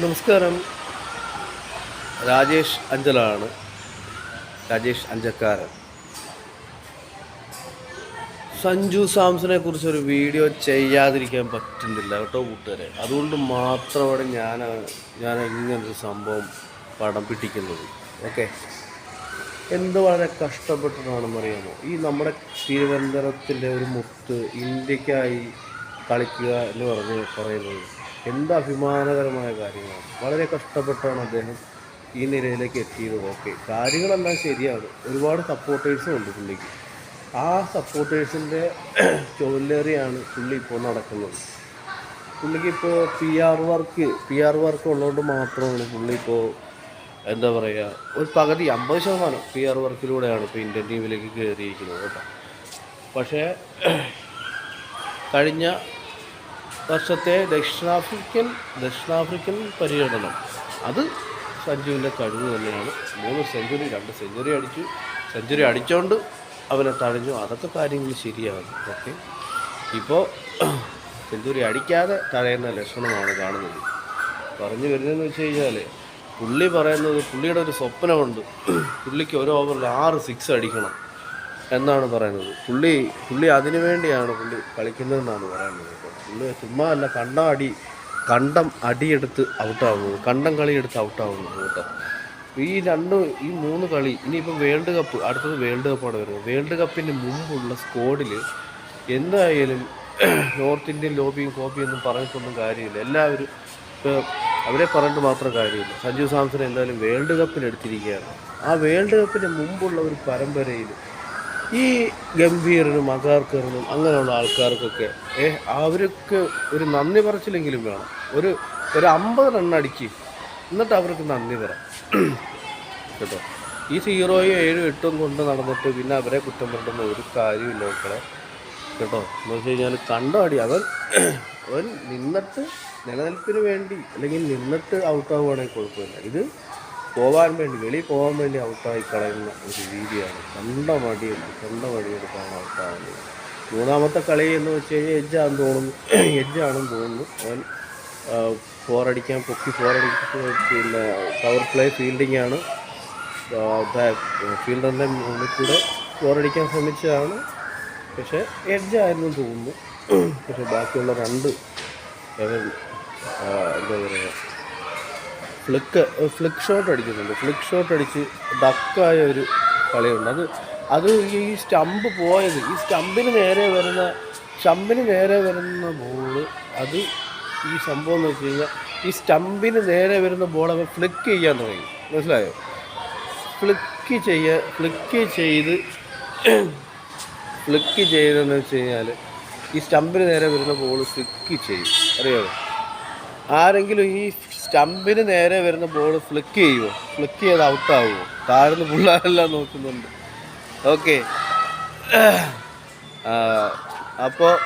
നമസ്കാരം. രാജേഷ് അഞ്ചലാണ്. രാജേഷ് അഞ്ചക്കാരൻ. സഞ്ജു സാംസനെ കുറിച്ചൊരു വീഡിയോ ചെയ്യാതിരിക്കാൻ പറ്റുന്നില്ല കേട്ടോ കൂട്ടുകാരെ. അതുകൊണ്ട് മാത്രമാണ് ഞാൻ ഞാൻ ഇങ്ങനൊരു സംഭവം പടം പിടിക്കുന്നത്. ഓക്കെ. എന്ത് വളരെ കഷ്ടപ്പെട്ടതാണെന്ന് അറിയാമോ ഈ നമ്മുടെ തിരുവനന്തപുരത്തിന്റെ ഒരു മുത്ത് ഇന്ത്യക്കായി കളിക്കുക എന്ന് പറഞ്ഞ് പറയുന്നത് എന്ത് അഭിമാനകരമായ കാര്യങ്ങളാണ് വളരെ കഷ്ടപ്പെട്ടാണ് അദ്ദേഹം ഈ നിലയിലേക്ക് എത്തിയത്. ഓക്കെ. കാര്യങ്ങളെല്ലാം ശരിയാണ്. ഒരുപാട് സപ്പോർട്ടേഴ്സും ഉണ്ട് പുള്ളിക്ക്. ആ സപ്പോർട്ടേഴ്സിന്റെ ചോല്ലേറിയാണ് പുള്ളി ഇപ്പോൾ നടക്കുന്നത്. പുള്ളിക്ക് ഇപ്പോൾ P R work P R work ഉള്ളതുകൊണ്ട് മാത്രമാണ് പുള്ളി ഇപ്പോൾ എന്താ പറയുക ഒരു പകുതി അമ്പത് ശതമാനം പി ആർ വർക്കിലൂടെയാണ് ഇപ്പോൾ ഇന്ത്യൻ ടീമിലേക്ക് കയറിയിരിക്കുന്നത് കേട്ടോ. പക്ഷേ കഴിഞ്ഞ വർഷത്തെ ദക്ഷിണാഫ്രിക്കൻ ദക്ഷിണാഫ്രിക്കൻ പര്യടനം. അത് സഞ്ജുവിന്റെ കഴിവ് തന്നെയാണ്. മൂന്ന് സെഞ്ചുറി രണ്ട് സെഞ്ചുറി അടിച്ചു. സെഞ്ചുറി അടിച്ചുകൊണ്ട് അവനെ തഴഞ്ഞു. അതൊക്കെ കാര്യങ്ങൾ ശരിയാണ്. ഓക്കെ. ഇപ്പോൾ സെഞ്ചുറി അടിക്കാതെ തഴയുന്ന ലക്ഷണമാണ് കാണുന്നത്. പറഞ്ഞു വരുന്നതെന്ന് വെച്ച് കഴിഞ്ഞാൽ പുള്ളി പറയുന്നത് പുള്ളിയുടെ ഒരു സ്വപ്നമുണ്ട്. പുള്ളിക്ക് ഒരു ഓവറിൽ ആറ് സിക്സ് അടിക്കണം. എന്നാണ് പറയുന്നത്. പുള്ളി പുള്ളി അതിനു വേണ്ടിയാണ് പുള്ളി കളിക്കുന്നതെന്നാണ് പറയുന്നത്. പുള്ളി ചുമ്മാ അല്ല കണ്ടം അടി കണ്ടം അടിയെടുത്ത് ഔട്ടാവുന്നത് കണ്ടം കളി എടുത്ത് ഔട്ടാവുന്നത് കേട്ടോ. ഈ രണ്ട് ഈ മൂന്ന് കളി ഇനിയിപ്പോൾ വേൾഡ് കപ്പ് അടുത്തത് വേൾഡ് കപ്പാണ് വരുന്നത്. വേൾഡ് കപ്പിന് മുമ്പുള്ള സ്കോഡിൽ എന്തായാലും നോർത്ത് ഇന്ത്യൻ ലോബിയും കോപ്പിയും ഒന്നും പറഞ്ഞിട്ടൊന്നും കാര്യമില്ല. എല്ലാവരും അവരെ പറഞ്ഞിട്ട് മാത്രം കാര്യമില്ല. സഞ്ജു സാംസൺ എന്തായാലും വേൾഡ് കപ്പിന് എടുത്തിരിക്കുകയാണ് ആ വേൾഡ് കപ്പിന് മുമ്പുള്ള ഒരു പരമ്പരയിൽ ഈ ഗംഭീരനും അഗാർക്കറിനും അങ്ങനെയുള്ള ആൾക്കാർക്കൊക്കെ ഏ അവർക്ക് ഒരു നന്ദി പറച്ചില്ലെങ്കിലും വേണം. ഒരു ഒരു അമ്പത് റണ്ണടിക്ക് എന്നിട്ട് അവർക്ക് നന്ദി പറ. കേട്ടോ? ഈ സീറോയും ഏഴും എട്ടും കൊണ്ട് നടന്നിട്ട് പിന്നെ അവരെ കുറ്റം പറഞ്ഞിട്ടൊന്നും ഒരു കാര്യമില്ല മക്കളെ. കേട്ടോ? എന്ന് വെച്ച് കഴിഞ്ഞാൽ കണ്ടോടി അവൻ അവൻ നിന്നിട്ട് നിലനിൽപ്പിന് വേണ്ടി അല്ലെങ്കിൽ നിന്നിട്ട് ഔട്ടാവുകയാണെങ്കിൽ കുഴപ്പമില്ല. ഇത് പോകാൻ വേണ്ടി വെളിയിൽ പോകാൻ വേണ്ടി ഔട്ടായി കളയുന്ന ഒരു രീതിയാണ്. കണ്ട മടിയുണ്ട് കണ്ട മടിയെടുത്താണ് ഔട്ടാവുന്നത്. മൂന്നാമത്തെ കളി എന്ന് വെച്ച് കഴിഞ്ഞാൽ എജ്ജാണെന്ന് തോന്നുന്നു. എജ്ജാണെന്ന് തോന്നുന്നു. അവൻ ഫോറടിക്കാൻ പൊക്കി ഫോറടിച്ച് പിന്നെ പവർ പ്ലേ ഫീൽഡിംഗ് ആണ്. ഫീൽഡറിന്റെ മുന്നിൽ കൂടെ ഫോറടിക്കാൻ ശ്രമിച്ചതാണ്. പക്ഷേ എഡ്ജായിരുന്നു തോന്നുന്നു. പക്ഷേ ബാക്കിയുള്ള രണ്ട് എന്താ പറയുക ഫ്ലിക്ക് ഫ്ലിക്ക് ഷോട്ട് അടിക്കുന്നുണ്ട്. ഫ്ലിക്ക് ഷോട്ട് അടിച്ച് ഡക്കായ ഒരു കളിയുണ്ട്. അത് അത് ഈ സ്റ്റമ്പ് പോയത് ഈ സ്റ്റമ്പിന് നേരെ വരുന്ന സ്റ്റമ്പിന് നേരെ വരുന്ന ബോൾ അത് ഈ സംഭവം എന്ന് വെച്ച് കഴിഞ്ഞാൽ ഈ സ്റ്റമ്പിന് നേരെ വരുന്ന ബോൾ അവൻ ഫ്ലിക്ക് ചെയ്യാൻ തുടങ്ങി. മനസ്സിലായോ? ഫ്ലിക്ക് ചെയ്യ ഫ്ലിക്ക് ചെയ്ത് ഫ്ലിക്ക് ചെയ്തെന്ന് വെച്ച് കഴിഞ്ഞാൽ ഈ സ്റ്റമ്പിന് നേരെ വരുന്ന ബോൾ ഫ്ലിക്ക് ചെയ്യും. അറിയാമോ ആരെങ്കിലും ഈ സ്റ്റമ്പിന് നേരെ വരുന്ന ബോൾ ഫ്ലിക്ക് ചെയ്യുമോ ഫ്ലിക്ക് ചെയ്ത് ഔട്ടാവുമോ താഴ്ന്ന് പിള്ളേരെല്ലാം നോക്കുന്നുണ്ട്. ഓക്കെ അപ്പോൾ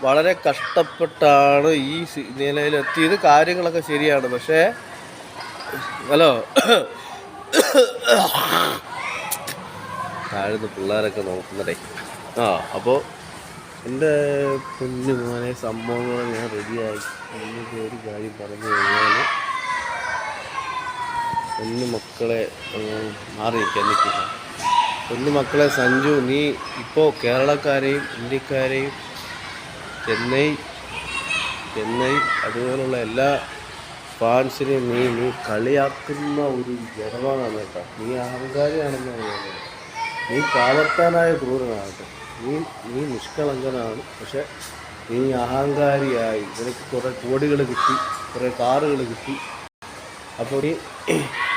വളരെ കഷ്ടപ്പെട്ടാണ് ഈ നിലയിലെത്തിയത്. കാര്യങ്ങളൊക്കെ ശരിയാണ്. പക്ഷേ ഹലോ. താഴ്ന്ന് പിള്ളേരൊക്കെ നോക്കുന്നതേ. ആ അപ്പോൾ എന്റെ കുഞ്ഞു മോനെ സംഭവങ്ങൾ ഞാൻ റെഡിയായി എന്നിട്ട് ഒരു കാര്യം പറഞ്ഞു കഴിഞ്ഞാൽ കുഞ്ഞു മക്കളെ മാറി നിൽക്കാൻ നിൽക്കുക. കുഞ്ഞു മക്കളെ സഞ്ജു നീ ഇപ്പോൾ കേരളക്കാരെയും ഇന്ത്യക്കാരെയും ചെന്നൈ ചെന്നൈ അതുപോലുള്ള എല്ലാ ഫാൻസിനെയും നീ നീ കളിയാക്കുന്ന ഒരു ജനമാണ് കേട്ടോ. നീ അഹങ്കാരിയാണെന്ന് പറയുന്നത്. നീ കാവർത്താനായ ക്രൂരനാണ് കേട്ടോ. നീ നീ നിഷ്കളങ്കനാണ്. പക്ഷെ നീ അഹങ്കാരിയായി. നിനക്ക് കുറേ കോടികൾ കിട്ടി കുറേ കാറുകൾ കിട്ടി. അപ്പോൾ നീ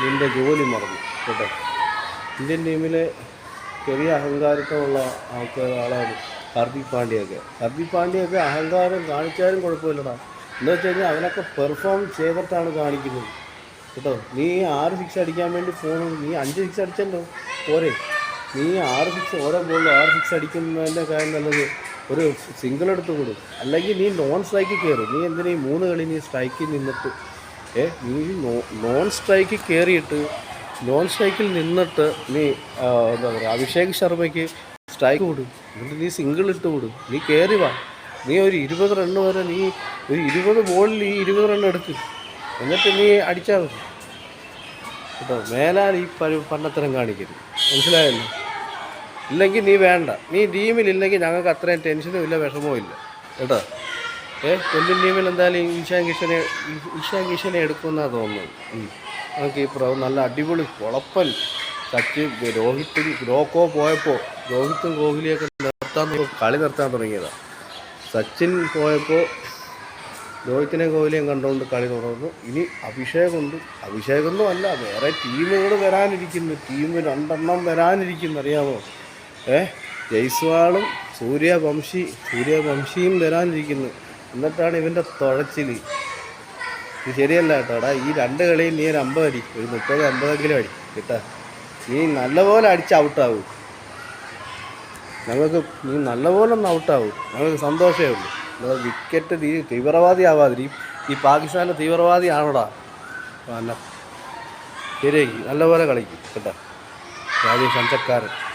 നിന്റെ ജോലി മറന്നു. കേട്ടോ? ഇന്ത്യൻ ടീമിലെ ചെറിയ അഹങ്കാരത്വമുള്ള ആൾക്കാർ ആളാണ് ഹർദിക് പാണ്ഡ്യയൊക്കെ. ഹർദിക് പാണ്ഡ്യയൊക്കെ അഹങ്കാരം കാണിച്ചാലും കുഴപ്പമില്ലടാ. എന്ന് വെച്ച് കഴിഞ്ഞാൽ അവനൊക്കെ പെർഫോം ചെയ്തിട്ടാണ് കാണിക്കുന്നത്. കേട്ടോ? നീ ആറ് സിക്സ് അടിക്കാൻ വേണ്ടി പോകണം നീ അഞ്ച് സിക്സ് അടിച്ചല്ലോ. പോരെ. നീ ആറ് സിക്സ് ഓരോ ബോളിൽ ആറ് സിക്സ് അടിക്കുന്നതിന്റെ കാര്യം നല്ലത് ഒരു സിംഗിൾ എടുത്ത് കൊടു. അല്ലെങ്കിൽ നീ നോൺ സ്ട്രൈക്കിൽ കയറും നീ എന്തിനാ ഈ മൂന്ന് കളി നീ സ്ട്രൈക്കിൽ നിന്നിട്ട്? ഏ നീ നോ- നോൺ സ്ട്രൈക്കിൽ കയറിയിട്ട് നോൺ സ്ട്രൈക്കിൽ നിന്നിട്ട് നീ എന്താ പറയുക അഭിഷേക് ശർമ്മയ്ക്ക് സ്ട്രൈക്ക് വിടും എന്നിട്ട് നീ സിംഗിൾ ഇട്ട് വിടും നീ കയറി വാ. നീ ഒരു ഇരുപത് റണ്ണ് വരെ നീ ഒരു ഇരുപത് ബോളിൽ ഈ ഇരുപത് റണ്ണ് എടുക്ക്. എന്നിട്ട് നീ അടിച്ചാൽ മതി. കേട്ടോ? മേലാൽ ഈ പണ്ടത്തരം കാണിക്കരുത് മനസ്സിലായല്ലോ? ഇല്ലെങ്കിൽ നീ വേണ്ട. നീ ടീമിലില്ലെങ്കിൽ ഞങ്ങൾക്ക് അത്രയും ടെൻഷനും ഇല്ല വിഷമവും ഇല്ല. കേട്ടോ? ഏ? കൊല്ലം ടീമിൽ എന്തായാലും ഈശാൻ കിഷനെ ഈശാൻ കിഷനെ എടുക്കുമെന്നാണ് തോന്നുന്നത്. നമുക്ക് ഈ പ്രാവ് നല്ല അടിപൊളി കുളപ്പൻ സച്ചിൻ രോഹിത്തും രോക്കോ പോയപ്പോൾ രോഹിത്തും കോഹ്ലിയൊക്കെ നിർത്താൻ കളി നിർത്താൻ തുടങ്ങിയതാണ് സച്ചിൻ പോയപ്പോൾ രോഹിത്തിനെ കോഹ്ലിയും കണ്ടുകൊണ്ട് കളി തുടർന്നു. ഇനി അഭിഷേകമുണ്ട് അഭിഷേകമൊന്നും അല്ല വേറെ ടീമുകൾ വരാനിരിക്കുന്നു. ടീം രണ്ടെണ്ണം വരാനിരിക്കുന്നു അറിയാമോ? ഏ? ജയ്സ്വാളും സൂര്യവംശി സൂര്യവംശിയും വരാനിരിക്കുന്നു. എന്നിട്ടാണ് ഇവന്റെ തുഴച്ചിൽ ഇത് ശരിയല്ല കേട്ടോടാ. ഈ രണ്ട് കളിയും നീ ഒരു അമ്പത് അടി ഒരു മുപ്പത് അമ്പതെങ്കിലും അടി കേട്ടാ. നീ നല്ലപോലെ അടിച്ച് ഔട്ടാവും. ഞങ്ങൾക്ക് നീ നല്ലപോലെ ഒന്ന് ഔട്ടാവും. ഞങ്ങൾക്ക് സന്തോഷമേ ഉള്ളൂ. അല്ലാതെ വിക്കറ്റ് നീ തീവ്രവാദി ആവാതിരി. ഈ പാകിസ്ഥാനിലെ തീവ്രവാദി ആണോടാ? അല്ല ശരിയാക്കി നല്ലപോലെ കളിക്കും. കേട്ടോ. രാജേഷ് അഞ്ചക്കാരൻ.